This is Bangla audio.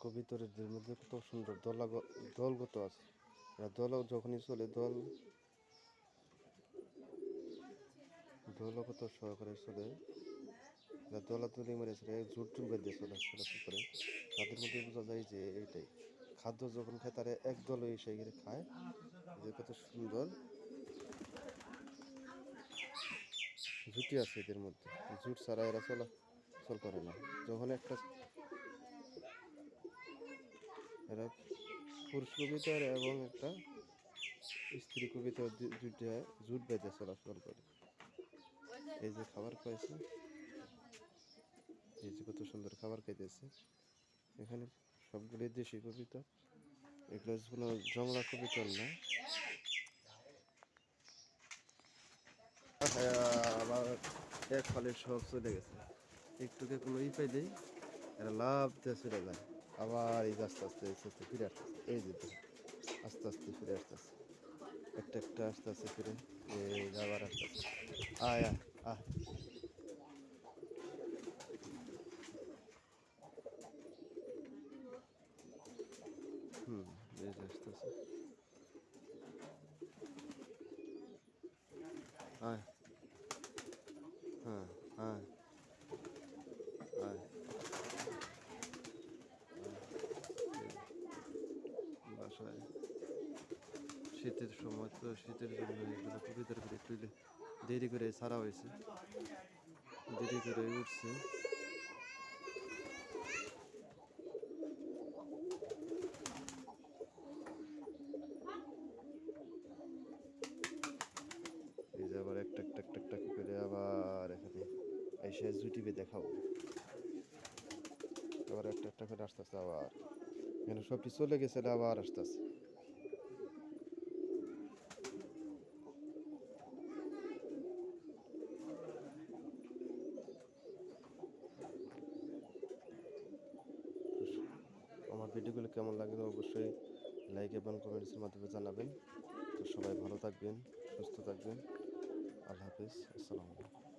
কবিতরের মধ্যে কত সুন্দর দলা দলগত আছে। এরা দল যখনই চলে, দল দলগত সহকারে চলে। এরা দলাদলি মেরেছে জোর জুট বেঁধে চলে চলাচল করে। তাদের মধ্যে বোঝা যায় যে এইটাই খাদ্য যখন খায়, তারা এক দল সেখানে খায়। যে কত সুন্দর জুটি আছে এদের মধ্যে। জুট ছাড়া এরা চলাচল করে না। যখন একটা এরা পুরুষ কবিতার এবং একটা স্ত্রী কবিতার দুইটা জুট বেঁধে চলাচল করে। এই যে খাবার পাইছে এই যে কত সুন্দর খাবার খাইতেছে। এখানে সবগুলি দেশি কবিতা এগুলো কোনো জংলা কবিতর না। হ্যাঁ, আবার এক ফলে সব চলে গেছে। একটুকে কোনো ই পাই দেই এরা লাভ দিয়ে চলে যায়। আবার এই আস্তে আস্তে আস্তে আস্তে ফিরে আসতেছে। এই যে আস্তে আস্তে ফিরে আসতেছে। একটা একটা আস্তে আস্তে ফিরে, এই যে আবার আস্তে আস্তে। আয় আয় হুম, এই যে হ্যাঁ আয় আয় বাসায় শীতের সময়, তো শীতের জন্য এগুলো কবিতার করে একটু দেরি করে ছাড়া হয়েছে। দেরি করে উঠছে। এই যে আবার একটা একটা একটা করে আবার এখানে এসে জুটি বেঁধে খাও আবার একটা একটা করে আস্তে আস্তে আবার। এখানে সবটি চলে গেছে আবার আস্তে ভিডিওগুলো কেমন লাগবে অবশ্যই লাইক এবং কমেন্টসের মাধ্যমে জানাবেন। তো সবাই ভালো থাকবেন, সুস্থ থাকবেন। আল্লাহ হাফিজ, আসসালামু আলাইকুম।